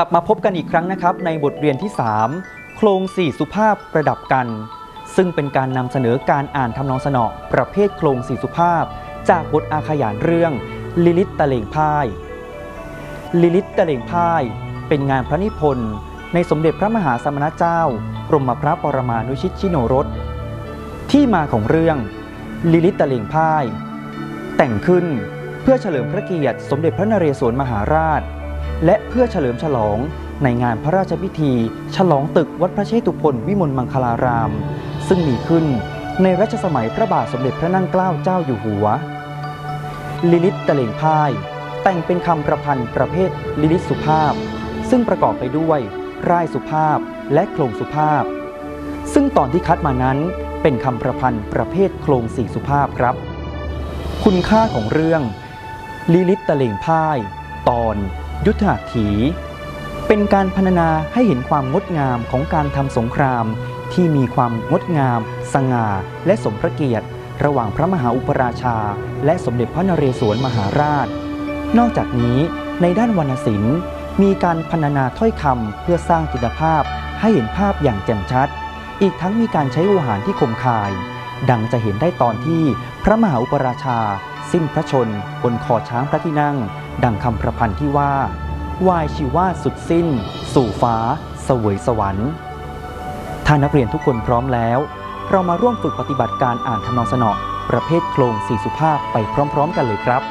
ลับมาพบกันอีกครั้งนะครับ ในบทเรียนที่ 3 โครงสี่สุภาพประดับกัน ซึ่งเป็นการนำเสนอการอ่านทำนองสนอประเภทโครงสี่สุภาพ จากบทอาขยานเรื่องลิลิตตะเลงพ่ายลิลิตตะเลงพ่าย เป็นงานพระนิพนธ์ในสมเด็จพระมหาสมณเจ้ากรมพระปรมานุชิตชิโนรส ที่มาของเรื่องลิลิตตะเลงพ่าย แต่งขึ้นเพื่อเฉลิมพระเกียรติสมเด็จพระนเรศวรมหาราช และเพื่อเฉลิมฉลองในงานพระราชพิธี ฉลองตึกวัดพระเชตุพนวิมลมังคลาราม ซึ่งมีขึ้นในรัชสมัยพระบาทสมเด็จพระนั่งเกล้าเจ้าอยู่หัว ลิลิตตะเลงพ่าย แต่งเป็นคำประพันธ์ประเภทลิลิตสุภาพ ซึ่งประกอบไปด้วยร่ายสุภาพและโครงสุภาพ ซึ่งตอนที่คัดมานั้นเป็นคำประพันธ์ประเภทโครงสี่สุภาพครับ คุณค่าของเรื่องลิลิตตะเลงพ่าย ตอน ยุทธหัตถี เป็นการพรรณนาให้เห็นความงดงามของการทำสงคราม ที่มีความงดงาม สง่า และสมพระเกียรติ ระหว่างพระมหาอุปราชา และสมเด็จพระนเรศวรมหาราช นอกจากนี้ในด้านวรรณศิลป์มีการพรรณนาถ้อยคำเพื่อสร้างจิตภาพให้เห็นภาพอย่างแจ่มชัด อีกทั้งมีการใช้โวหารที่คมคาย ดังจะเห็นได้ตอนที่พระมหาอุปราชา สิ้นพระชนบนคอช้างพระที่นั่ง ดังคำประพันธ์ที่ว่า วายชีวาสุดสิ้น สู่ฟ้าเสวยสวรรค์ ถ้านักเรียนทุกคนพร้อมแล้ว เรามาร่วมฝึกปฏิบัติการอ่านทำนองสนอประเภทโครงสี่สุภาพไปพร้อม ๆ กันเลยครับ